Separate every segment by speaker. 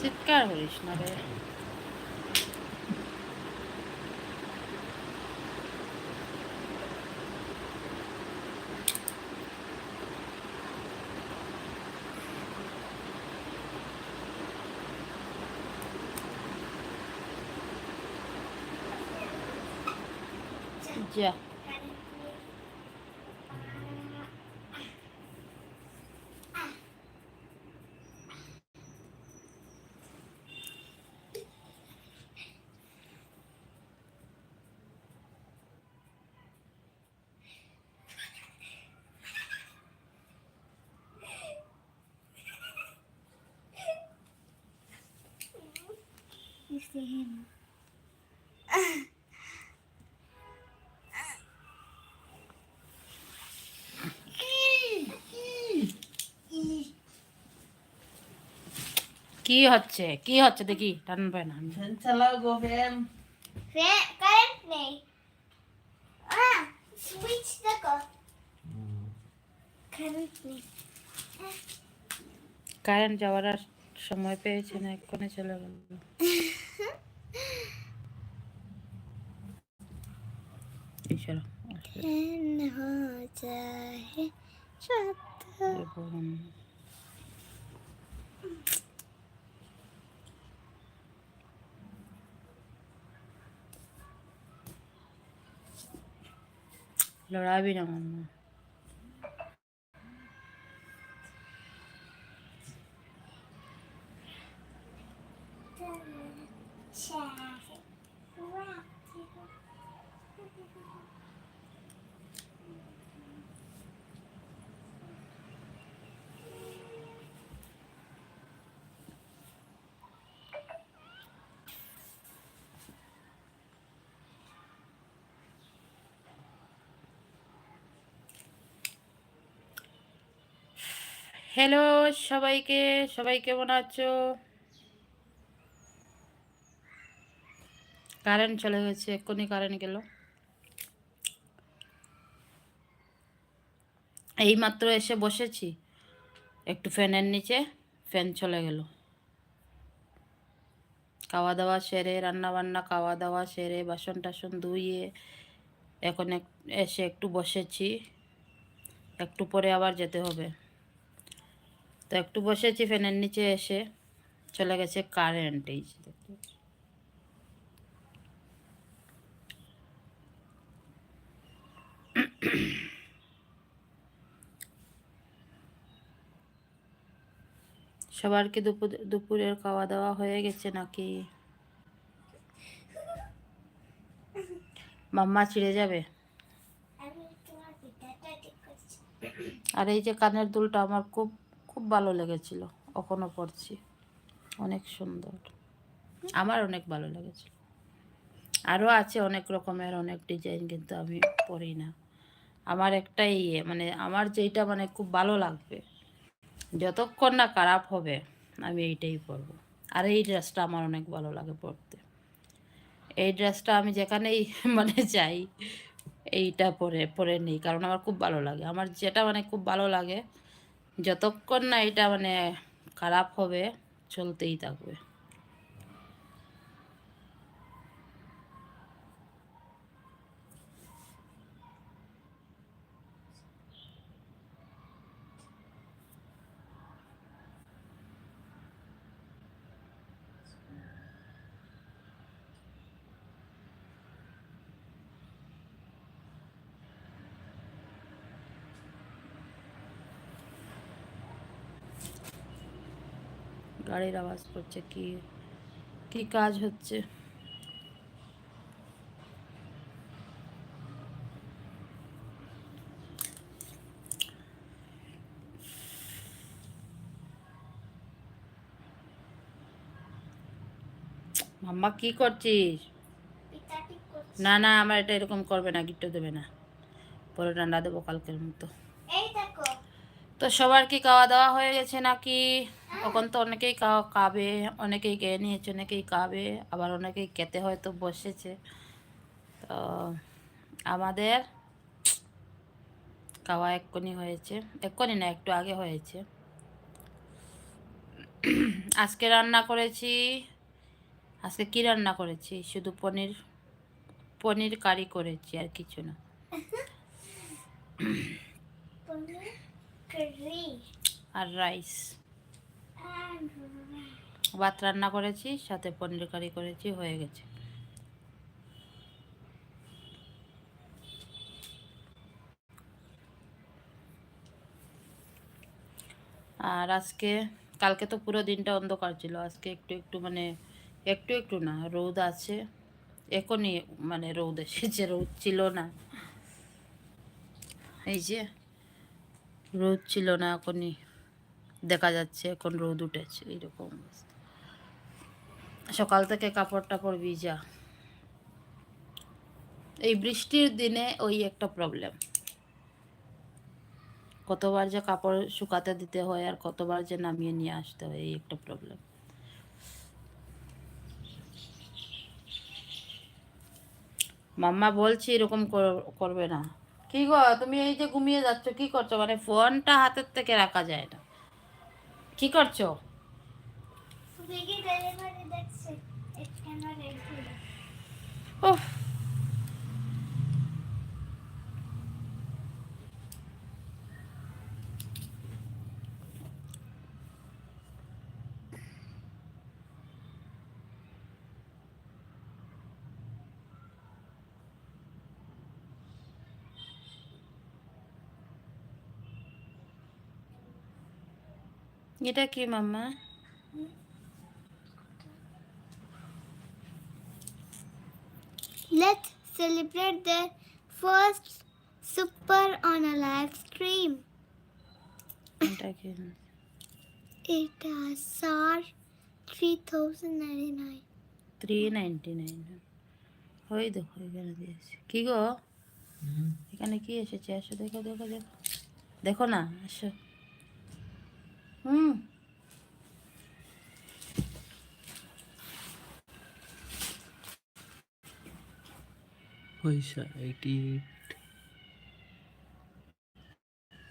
Speaker 1: চিৎকার করিস না রে
Speaker 2: Yeah. See
Speaker 1: কি হচ্ছে? কি হচ্ছে দেখি? টানবে না।
Speaker 3: ফ্যান চালাও গো ফ্যান।
Speaker 2: Fan, current নেই। switch দেখো। current নেই।
Speaker 1: কারেন্ট যাওয়ার আর সময় পেয়েছে না এক্ষুনি চলে গেল। চলো লড়াবি না মাম্মা। হ্যালো সবাইকে। সবাই কেমন আছো? কারেন্ট চলে গেছে, এক্ষুনি কারেন্ট গেল। এই মাত্র এসে বসেছি। একটু ফ্যানের নিচে, ফ্যান চলে গেল। খাওয়া দাওয়া সেরে রান্না বান্না খাওয়া দাওয়া সেরে বাসন টাসন ধুইয়ে এখন এসে একটু বসেছি। একটু পরে আবার যেতে হবে। তো একটু বসেছি ফ্যানের নিচে এসে। চলে গেছে কারেন্ট এই সবার কি দুপুর দুপুরের খাওয়া দাওয়া হয়ে গেছে নাকি? মাম্মা ছিঁড়ে যাবে? আর এই যে কানের দুলটা আমার খুব খুব ভালো লেগেছিল এখনও পরছি অনেক সুন্দর। আমার অনেক ভালো লেগেছিল আরও আছে অনেক রকমের, অনেক ডিজাইন কিন্তু আমি পরি না। আমার একটাই ইয়ে মানে আমার যেইটা মানে খুব ভালো লাগবে। যতক্ষণ না খারাপ হবে, আমি এইটাই পরবো আর এই ড্রেসটা আমার অনেক ভালো লাগে পরতে এই ড্রেসটা আমি যেখানেই মানে যাই, এইটা পরে পরে নিই। কারণ আমার খুব ভালো লাগে। আমার যেটা মানে খুব ভালো লাগে যতক্ষণ না এটা মানে খারাপ হবে চলতেই থাকবে। গাড়ির আওয়াজ করছে কি কি কাজ হচ্ছে? মাম্মা কি করছিস? না না আমার এটা এরকম করবে না গিট্টু দেবে না। পরে ঠান্ডা দেবো কালকের মতো। তো সবার কি খাওয়া দাওয়া হয়ে গেছে নাকি? এখন তো অনেকেই খাবে, অনেকেই খেয়ে নিয়েছে, অনেকেই খাবে, আবার অনেকেই খেতে হয়তো বসেছে। তো আমাদের খাওয়া এক্ষুনি হয়েছে, এক্ষুনি না, একটু আগে হয়েছে। আজকে রান্না করেছি, আজকে কি রান্না করেছি? শুধু পনির পনির কারি করেছি আর কিছু না। আর রাইস ভাত রান্না করেছি, সাথে পনির কারি করেছি, হয়ে গেছে। আর আজকে, কালকে তো পুরো দিনটা অন্ধকার ছিল, আজকে একটু একটু মানে একটু একটু না, রোদ আছে। এখনই মানে রোদ এসেছে, রোদ ছিল না। এই যে রোদ ছিল না, এখনই দেখা যাচ্ছে এখন রোদ উঠেছে অবস্থা। সকাল থেকে কাপড় টাপড় ভিজা। এই বৃষ্টির দিনে ওই একটা প্রবলেম কতবার যে কাপড় শুকাতে দিতে হয় আর কতবার যে নামিয়ে নিয়ে আসতে হয়, এই একটা প্রবলেম মাম্মা বলছি এরকম কর- করবে না। কি গো তুমি এই যে ঘুমিয়ে যাচ্ছ কি করছ? মানে ফোনটা হাতের থেকে রাখা যায় না। কি করছ? উফ। এটা কি মাম্মা?
Speaker 2: Let's celebrate the first super on a live stream.
Speaker 1: এটা কি?
Speaker 2: It has SAR 3099.
Speaker 1: Three ninety nine ওই দেখো এখানে দিয়েছে। কি গো? এখানে কি এসেছে? আসো দেখো দেখো দেখো। দেখো না আসো হুম
Speaker 3: পয়সা এইটি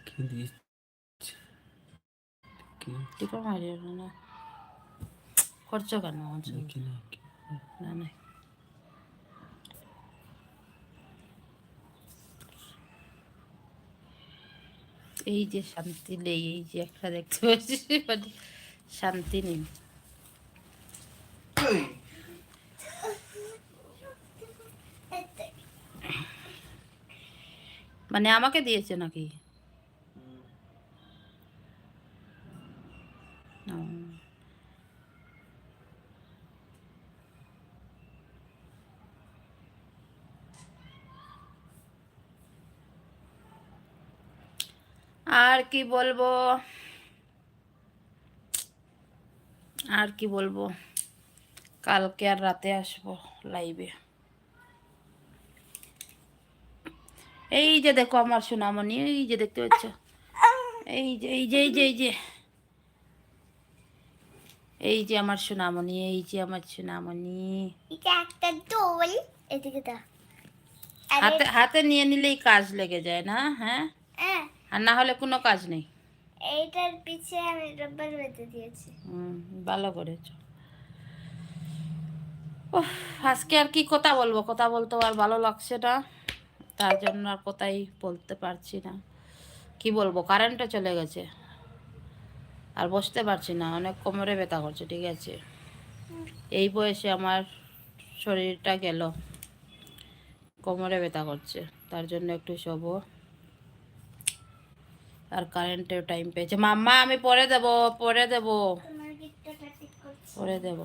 Speaker 3: কি দিচ্ছে কি
Speaker 1: টিপা মারিও না না করছ কেন আমার সঙ্গে?
Speaker 3: নাকি নাকি
Speaker 1: না না এই যে শান্তি নেই এই যে একটা দেখতে পাচ্ছি মানে শান্তি নেই। মানে আমাকে দিয়েছে নাকি? আর কি বলব? আর কি বলব? কালকে আর রাতে আসব লাইভে এই যে দেখো আমার সোনামণি এই যে দেখতে পাচ্ছ? এই যে এই যে এই যে এই যে। এই যে আমার সোনামণি এই যে আমার সোনামণি।
Speaker 2: এটা একটা দোল। এদিকে দা
Speaker 1: হাতে হাতে নিয়ে নিলেই কাজ লেগে যায় না? হ্যাঁ
Speaker 2: হ্যাঁ?
Speaker 1: আর না হলে কোনো কাজ নেই।
Speaker 2: এইটার পিছে আমি রব্বার বেঁধে দিয়েছি।
Speaker 1: হুম ভালো করেছ। আজকে আর কি কথা বলব? কথা বলতে আর ভালো লাগছে না। তার জন্য আর কথাই বলতে পারছি না। কি বলব? কারেন্টও চলে গেছে। আর বসতে পারছি না। অনেক কোমরে ব্যথা করছে ঠিক আছে? এই বয়সে আমার শরীরটা গেল। কোমরে ব্যথা করছে। তার জন্য একটু শোবো। আর কারেন্টের টাইম পেয়েছে। মাম্মা আমি পরে দেব পরে দেব। পরে দেব।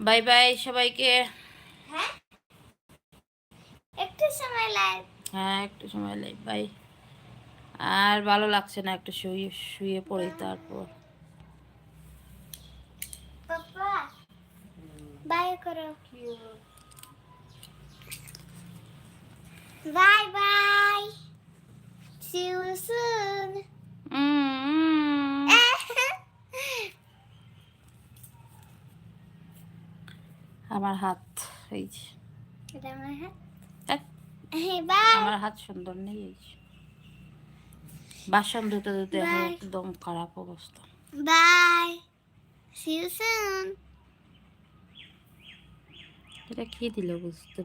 Speaker 1: বাই বাই সবাইকে।
Speaker 2: হ্যাঁ? একটু সময় লাইভ
Speaker 1: হ্যাঁ একটু সময় লাই বাই। আর ভালো লাগছে না একটু শুয়ে শুয়ে পড়ি তারপর।
Speaker 2: Bye see you soon
Speaker 1: um, um. আমার হাত এই যে।
Speaker 2: এটা আমার হাত? বাই
Speaker 1: আমার হাত সুন্দর নেই এই। বাসন ধুতে ধুতে একদম খারাপ অবস্থা।
Speaker 2: বাই সি ইউ সুন
Speaker 1: এটা কে দিল বুঝতে